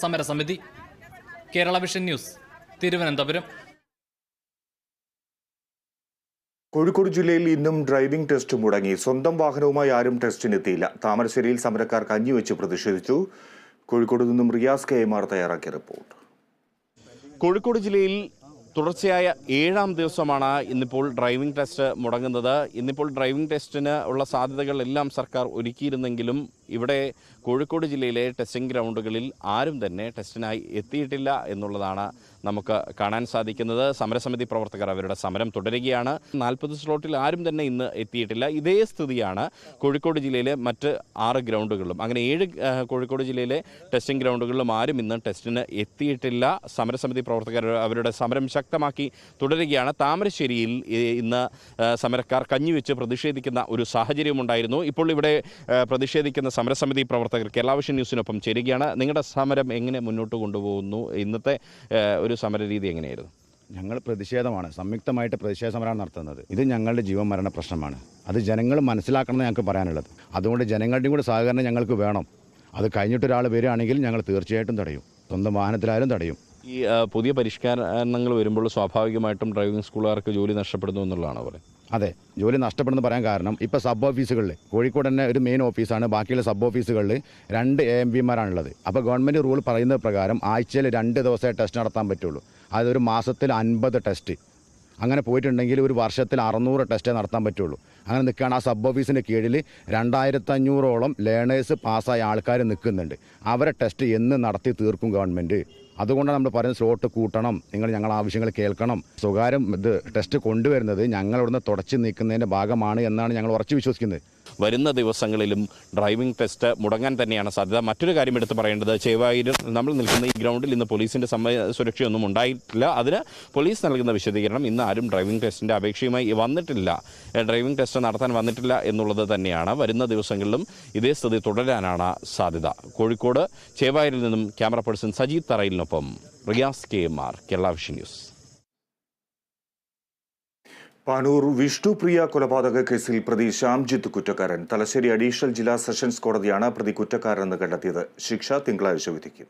സമരസമിതി Kerala vision news Thiruvananthapuram. Kozhikode ജില്ലയിൽ ഇന്നും ഡ്രൈവിംഗ് ടെസ്റ്റ് മുടങ്ങി. സ്വന്തം വാഹനവുമായി ആരും ടെസ്റ്റിനെത്തിയില്ല. താമരശ്ശേരിയിൽ സമരക്കാർ കഞ്ഞിവെച്ച് പ്രതിഷേധിച്ചു. കോഴിക്കോട് നിന്നും റിയാസ് കെ. എമാർ തയ്യാറാക്കിയ റിപ്പോർട്ട്. കോഴിക്കോട് ജില്ലയിൽ തുടർച്ചയായ ഏഴാം ദിവസമാണ് ഇന്നിപ്പോൾ ഡ്രൈവിംഗ് ടെസ്റ്റ് മുടങ്ങുന്നത്. ഇന്നിപ്പോൾ ഡ്രൈവിംഗ് ടെസ്റ്റിന് ഉള്ള സാധ്യതകളെല്ലാം സർക്കാർ ഒരുക്കിയിരുന്നെങ്കിലും ഇവിടെ കോഴിക്കോട് ജില്ലയിലെ ടെസ്റ്റിംഗ് ഗ്രൗണ്ടുകളിൽ ആരും തന്നെ ടെസ്റ്റിനായി എത്തിയിട്ടില്ല എന്നുള്ളതാണ് നമുക്ക് കാണാൻ സാധിക്കുന്നത്. സമരസമിതി പ്രവർത്തകർ അവരുടെ സമരം തുടരുകയാണ്. നാൽപ്പത് സ്ലോട്ടിൽ ആരും തന്നെ ഇന്ന് എത്തിയിട്ടില്ല. ഇതേ സ്ഥിതിയാണ് കോഴിക്കോട് ജില്ലയിലെ മറ്റ് ആറ് ഗ്രൗണ്ടുകളിലും. അങ്ങനെ ഏഴ് കോഴിക്കോട് ജില്ലയിലെ ടെസ്റ്റിംഗ് ഗ്രൗണ്ടുകളിലും ആരും ഇന്ന് ടെസ്റ്റിന് എത്തിയിട്ടില്ല. സമരസമിതി പ്രവർത്തകർ അവരുടെ സമരം ശക്തമാക്കി തുടരുകയാണ്. താമരശ്ശേരിയിൽ ഇന്ന് സമരക്കാർ കഞ്ഞിവെച്ച് പ്രതിഷേധിക്കുന്ന ഒരു സാഹചര്യമുണ്ടായിരുന്നു. ഇപ്പോൾ ഇവിടെ പ്രതിഷേധിക്കുന്ന സമരസമിതി പ്രവർത്തകർ കേരളാവിഷൻ ന്യൂസിനൊപ്പം ചേരുകയാണ്. നിങ്ങളുടെ സമരം എങ്ങനെ മുന്നോട്ട് കൊണ്ടുപോകുന്നു? ഇന്നത്തെ ഒരു സമര രീതി എങ്ങനെയായിരുന്നു? ഞങ്ങൾ പ്രതിഷേധമാണ്. സംയുക്തമായിട്ട് പ്രതിഷേധ സമരമാണ് നടത്തുന്നത്. ഇത് ഞങ്ങളുടെ ജീവൻ മരണ പ്രശ്നമാണ്. അത് ജനങ്ങൾ മനസ്സിലാക്കണമെന്ന് ഞങ്ങൾക്ക് പറയാനുള്ളത്. അതുകൊണ്ട് ജനങ്ങളുടെയും കൂടി സഹകരണം ഞങ്ങൾക്ക് വേണം. അത് കഴിഞ്ഞിട്ട് ഒരാൾ വരികയാണെങ്കിൽ ഞങ്ങൾ തീർച്ചയായിട്ടും തടയും. സ്വന്തം വാഹനത്തിലായാലും തടയും. ഈ പുതിയ പരിഷ്കാരങ്ങൾ വരുമ്പോൾ സ്വാഭാവികമായിട്ടും ഡ്രൈവിംഗ് സ്കൂളുകാർക്ക് ജോലി നഷ്ടപ്പെടുന്നു എന്നുള്ളതാണ് പറയുന്നത്? അതെ ജോലി നഷ്ടപ്പെടുന്ന പറയാൻ കാരണം ഇപ്പോൾ സബ് ഓഫീസുകളിൽ കോഴിക്കോട് തന്നെ ഒരു മെയിൻ ഓഫീസാണ് ബാക്കിയുള്ള സബ് ഓഫീസുകളിൽ രണ്ട് എ എം പിമാരാണുള്ളത് അപ്പോൾ ഗവൺമെന്റ് റൂൾ പറയുന്നത് പ്രകാരം ആഴ്ചയിൽ രണ്ട് ദിവസമേ ടെസ്റ്റ് നടത്താൻ പറ്റുള്ളൂ. അതൊരു മാസത്തിൽ അൻപത് ടെസ്റ്റ് അങ്ങനെ പോയിട്ടുണ്ടെങ്കിൽ ഒരു വർഷത്തിൽ അറുന്നൂറ് ടെസ്റ്റേ നടത്താൻ പറ്റുള്ളൂ. അങ്ങനെ നിൽക്കുകയാണ് ആ സബ് ഓഫീസിന്റെ കീഴിൽ രണ്ടായിരത്തഞ്ഞൂറോളം ലേണേഴ്സ് പാസ്സായ ആൾക്കാർ നിൽക്കുന്നുണ്ട് അവരെ ടെസ്റ്റ് എന്ന് നടത്തി തീർക്കും ഗവൺമെന്റ് അതുകൊണ്ടാണ് നമ്മൾ പറയുന്നത് സ്ലോട്ട് കൂട്ടണം. നിങ്ങൾ ഞങ്ങൾ ആവശ്യങ്ങൾ കേൾക്കണം. സ്വകാര്യം ഇത് ടെസ്റ്റ് കൊണ്ടുവരുന്നത് ഞങ്ങളിവിടുന്ന് തുടച്ചു നീക്കുന്നതിന്റെ ഭാഗമാണ് എന്നാണ് ഞങ്ങൾ ഉറച്ചു വിശ്വസിക്കുന്നത്. വരുന്ന ദിവസങ്ങളിലും ഡ്രൈവിംഗ് ടെസ്റ്റ് മുടങ്ങാൻ തന്നെയാണ് സാധ്യത. മറ്റൊരു കാര്യം എടുത്ത് പറയേണ്ടത് ചേവായൂരിൽ നമ്മൾ നിൽക്കുന്ന ഈ ഗ്രൗണ്ടിൽ ഇന്ന് പോലീസിന്റെ സമയ സുരക്ഷയൊന്നും ഉണ്ടായിട്ടില്ല. അതിന് പോലീസ് നൽകുന്ന വിശദീകരണം ഇന്ന് ആരും ഡ്രൈവിംഗ് ടെസ്റ്റിന്റെ അപേക്ഷയുമായി വന്നിട്ടില്ല. ഡ്രൈവിംഗ് ടെസ്റ്റ് നടത്താൻ വന്നിട്ടില്ല എന്നുള്ളത് തന്നെയാണ്. വരുന്ന ദിവസങ്ങളിലും ഇതേ സ്ഥിതി തുടരാനാണ് സാധ്യത. കോഴിക്കോട് ചേവായൂരിൽ നിന്നും camera person Sajeev തറയിലിനൊപ്പം Riyas K M R Kerala vision news. Panoor Vishnupriya കൊലപാതക കേസിൽ പ്രതി ശ്യാംജിത്ത് കുറ്റക്കാരൻ. തലശ്ശേരി അഡീഷണൽ ജില്ലാ സെഷൻസ് കോടതിയാണ് പ്രതി കുറ്റക്കാരനെന്ന് കണ്ടെത്തിയത്. ശിക്ഷ തിങ്കളാഴ്ച വിധിക്കും.